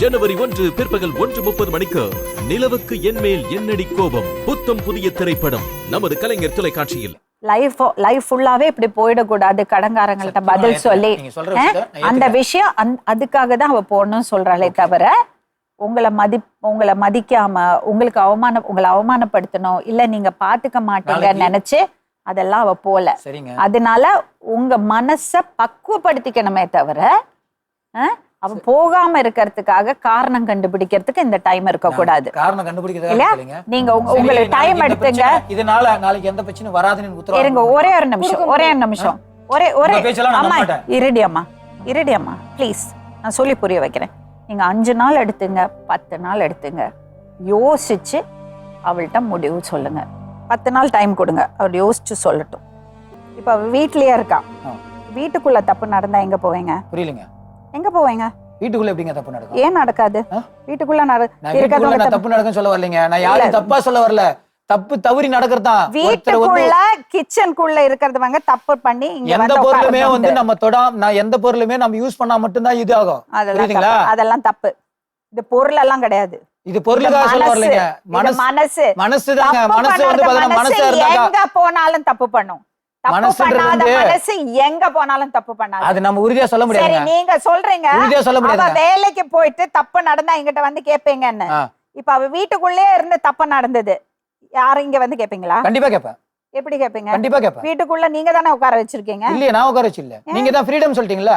ஜனவரி ஒன்று பிற்பகல் ஒன்று முப்பது மணிக்கு நிலவுக்கு என்மேல் என்னடி கோபம்? புத்தம் புதிய திரைப்படம். நமது கலைஞர் தொலைக்காட்சியில். லைஃப் லைஃப் ஃபுல்லாவே இப்படி போயிடக்கூடாது. கடன்காரங்கள்ட்ட பதில் சொல்லி. அந்த. விஷயம் அந்- அதுக்காக தான் அவ போடணும்னு சொல்றாளே தவிர உங்களை மதி உங்களை மதிக்காம உங்களுக்கு அவமான உங்களை அவமானப்படுத்தணும் இல்ல நீங்க பாத்துக்க மாட்டீங்கன்னு நினைச்சு அதெல்லாம் அவ போல. சரிங்க. அதனால உங்க மனச பக்குவப்படுத்திக்கணுமே தவிர அஹ், அவ போகாம இருக்கிறதுக்காக காரணம் கண்டுபிடிக்கிறதுக்கு இந்த டைம் இருக்க கூடாது காரணம் கண்டுபிடிக்கிறதா இல்லையா? இல்லைங்க நீங்க உங்களுக்கு டைம் எடுத்துங்க. இதனால நாளைக்கு எந்த பிரச்சனையும் வராதுன்னு உத்தரவாதம் இருங்க. ஒரே ஒரு நிமிஷம் ஒரே ஒரு நிமிஷம். ஒரே ஒரே அம்மா. இருடி அம்மா இருடி அம்மா ப்ளீஸ் நான் சொல்லி புரிய வைக்கிறேன். நீங்க அஞ்சு நாள் எடுத்துங்க பத்து நாள் எடுத்துங்க. யோசிச்சு அவள்கிட்ட முடிவு சொல்லுங்க. பத்து நாள் டைம் கொடுங்க. அவள் யோசிச்சு சொல்லட்டும். இப்போ வீட்லயே இருக்கா. வீட்டுக்குள்ள தப்பு நடந்தா எங்க போவீங்க? புரியலங்க. எங்க போவீங்க? வீட்டுக்குள்ள எப்படிங்க தப்பு நடக்கும்? ஏன் நடக்காது? வீட்டுக்குள்ள நட நான் வீட்டுக்குள்ள இருக்கிறவங்க நான் தப்பு- நடக்குன்னு சொல்ல வரலைங்க. நான் யாரும். தப்பா சொல்ல வரல. தப்பு தவறி நடக்கிறதா ஒருத்தர் வந்து வீட்டுக்குள்ள கிச்சனுக்குள்ள இருக்கிறதவங்க தப்பு பண்ணி இங்க எந்த பொருளுமே வந்து. நம்ம தொடாம நான் எந்த பொருளுமே நம்ம யூஸ் பண்ணா மட்டும்தான் இது ஆகும். புரியுதுங்களா. அதெல்லாம் தப்பு. இது பொருள் எல்லாம் கிடையாது. இது பொருளுக்காக சொல்ல. வரலைங்க. மனசு. மனசு மனசு. தாங்க. மனசு வந்து பாத்தீங்கன்னா மனசு எங்க போனாலும் தப்பு பண்ணும். மனசு எங்க போனாலும் தப்பு பண்ணாது. அது நம்ம உறுதியா சொல்ல சரி முடியாதுங்க நீங்க சொல்றீங்க. உறுதியா சொல்ல அவ முடியாதுங்க. வேலைக்கு போயிட்டு தப்பு நடந்தா என்கிட்ட வந்து கேப்பீங்கன்னு. இப்ப அவ வீட்டுக்குள்ளேயே இருந்து தப்பு நடந்தது. யாரும் இங்க வந்து கேப்பீங்களா? கண்டிப்பா எப்படி கேப்பீங்க? கண்டிப்பா வீட்டுக்குள்ள நீங்க தானே உட்கார வச்சிருக்கீங்க? இல்லையே நான் உட்கார வச்சு இல்ல நீங்க தான் ஃப்ரீடம் சொல்லிட்டீங்களா?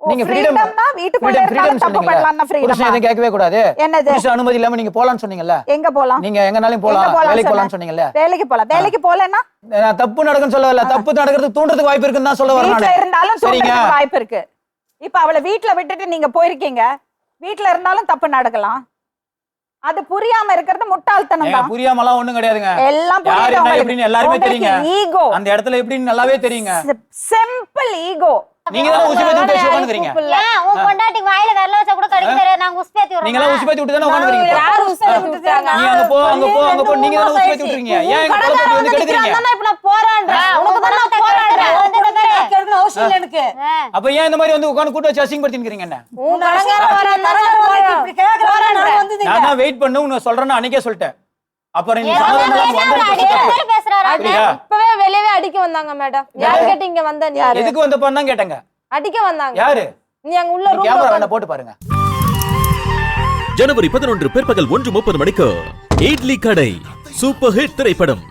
நீங்க freedom- ஃப்ரீடம்னா வீட்டுக்குள்ள இருந்தாலும் தப்பு சொன்னீங்களா? பண்ணலாம் புருஷன் ஃப்ரீடம் எதுவும் கேட்கவே கூடாது. என்னது? புருஷன் அனுமதி இல்லாம நீங்க போலாம்னு சொன்னீங்கல்ல. எங்க போலாம்? நீங்க எங்கனாலும் எங்க போலாம். வேலைக்கு? போலாம்னு சொன்னீங்கல்ல. வேலைக்கு போலாம். வேலைக்கு போலன்னா? நான் தப்பு நடக்குன்னு சொல்ல வரல தப்பு நடக்கிறது தூண்டுறதுக்கு வாய்ப்பு இருக்குன்னு தான் சொல்ல வரேன் வீட்ல. இருந்தாலும். தூண்டுறதுக்கு வாய்ப்பு இருக்கு. இப்ப அவளை வீட்ல விட்டுட்டு நீங்க போயிருக்கீங்க. வீட்ல இருந்தாலும் தப்பு நடக்கலாம். அது புரியாம இருக்கிறது முட்டாள்தனம் தான் புரியாமலாம் ஒண்ணும் கிடையாதுங்க. எல்லாம் என்ன எப்படின்னு எல்லாருமே தெரியுங்க. ஈகோ அந்த இடத்துல எப்படின்னு நல்லாவே தெரியுங்க. சிம்பிள் ஈகோ நீங்க தானே உசி பத்தி பேசி உட்காந்துக்கிறீங்க? ஏன் உன் பொண்டாட்டி வாயில விரல வச்சா கூட கடிக்க தெரியாது. நாங்க உஸ்பேத்தி நீங்க எல்லாம் உசி பத்தி விட்டு தானே உட்காந்துக்கிறீங்க? யார் உசுப்பேத்தி விட்டுட்டாங்க? நீ அங்க போ அங்க போ அங்க போ நீங்க தானே உசி பத்தி விட்டுறீங்க ஏன் எங்க குழப்பத்தை வந்து கெடுக்குறீங்க? இப்ப நான் போராடுறேன். உனக்கு தான் நான் போராடுறேன். வந்து பாரு. அவசியம் இல்லை எனக்கு. அப்ப ஏன் இந்த மாதிரி வந்து உட்காந்து கூட்டு வச்சு அசிங்கப்படுத்திக்கிறீங்க என்ன? உன் வரான், இப்படி கேட்கறான், நான் வந்து வெயிட் பண்ணு உன்னை சொல்றேன்னு அன்னைக்கே சொல்லிட்டேன். அப்புறம் நீ வந்து? இப்பவே வெளியவே அடிக்க வந்தாங்க மேடம் யார்? கேட்டு இங்க வந்த எதுக்கு வந்தப்பான்னு தான் கேட்டேங்க. அடிக்க வந்தாங்க. யாரு? நீ அங்க உள்ள ரூம் கேமரா போட்டு பாருங்க. ஜனவரி பதினொன்று பிற்பகல் ஒன்று முப்பது மணிக்கு இட்லி கடை. சூப்பர் ஹிட் திரைப்படம்.